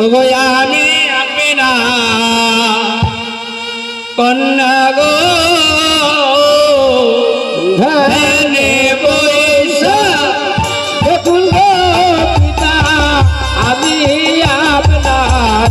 আমি আপনা। কন্যা গো ধনে পয়সা দেখুন গো পিতা আমি আপনার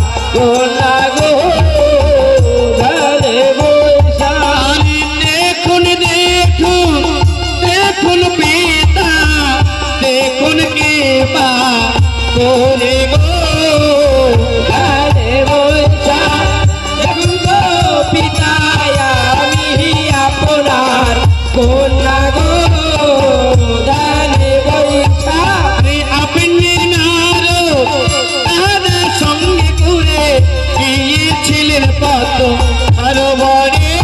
গিয়েছিলেন পদ্ম সরোবরে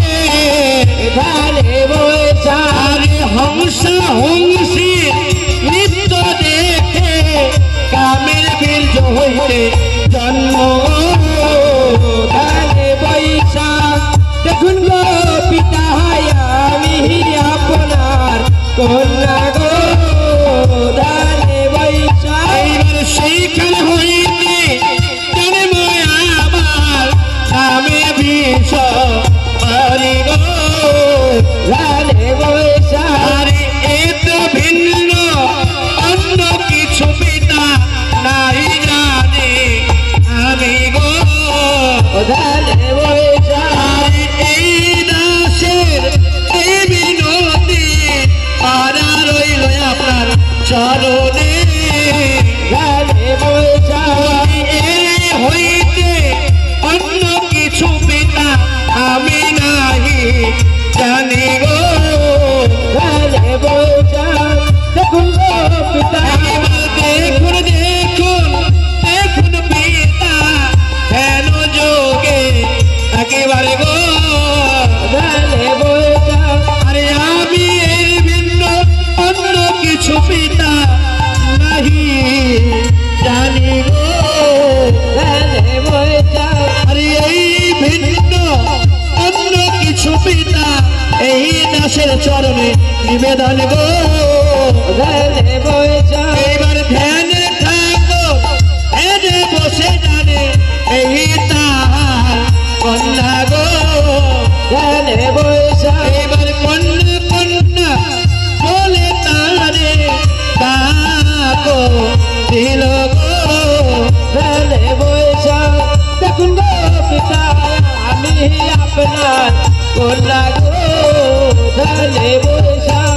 ধানে বৈশা হংস হংসীর নৃত্য দেখে কামের বীর্য দেখুন গো পিতা আমি আপনার কন্যা চরণে। একেবারে গো আরে আমি এর ভিন্ন, অন্য কিছু আরে ভিন্ন, অন্য কিছু পিতা এই দাসের চরণে নিবেদন গো ধ্যানে বসে جي شان دیکھوں پتا ہم اپنا کو لا کو